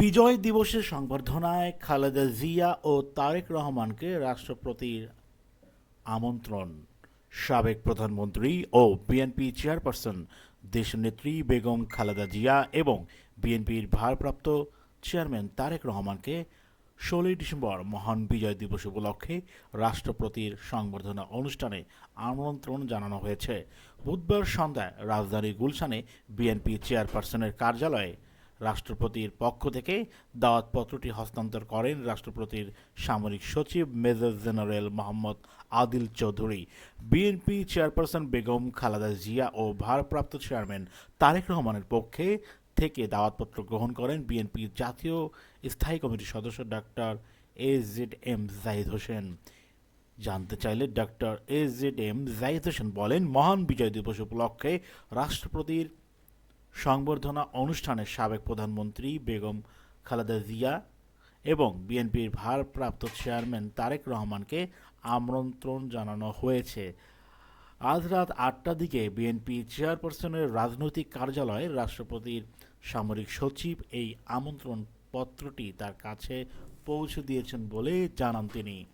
বিজয় দিবসের সংবর্ধনায় খালেদা জিয়া ও তারেক রহমানকে রাষ্ট্রপতির আমন্ত্রণ। সাবেক প্রধানমন্ত্রী ও বিএনপি চেয়ারপারসন দেশনেত্রী বেগম খালেদা জিয়া এবং বিএনপির ভারপ্রাপ্ত চেয়ারম্যান তারেক রহমানকে ষোলোই ডিসেম্বর মহান বিজয় দিবস উপলক্ষে রাষ্ট্রপতির সংবর্ধনা অনুষ্ঠানে আমন্ত্রণ জানানো হয়েছে। বুধবার সন্ধ্যায় রাজধানীর গুলশানে বিএনপি চেয়ারপারসনের কার্যালয়ে রাষ্ট্রপতির পক্ষ থেকে দাওয়াতপত্রটি হস্তান্তর করেন রাষ্ট্রপতির সামরিক সচিব major general Mohammad Adil Chowdhury. BNP chairperson Begum Khaleda Zia ও ভারপ্রাপ্ত চেয়ারম্যান তারেক রহমানের পক্ষে থেকে দাওয়াতপত্র গ্রহণ করেন বিএনপির জাতীয় স্থায়ী কমিটির সদস্য doctor A Z M Zahid Hossain. জানতে চাইলে doctor A Z M Zahid Hossain বলেন, মহান বিজয় দিবস উপলক্ষে রাষ্ট্রপতির সংবর্ধনা অনুষ্ঠানে সাবেক প্রধানমন্ত্রী বেগম খালেদা জিয়া এবং বিএনপির ভারপ্রাপ্ত চেয়ারম্যান তারেক রহমানকে আমন্ত্রণ জানানো হয়েছে। আজ রাত আটটার দিকে বিএনপি চেয়ারপারসনের রাজনৈতিক কার্যালয়ে রাষ্ট্রপতির সামরিক সচিব এই আমন্ত্রণ পত্রটি তার কাছে পৌঁছে দিয়েছেন বলে জানান তিনি।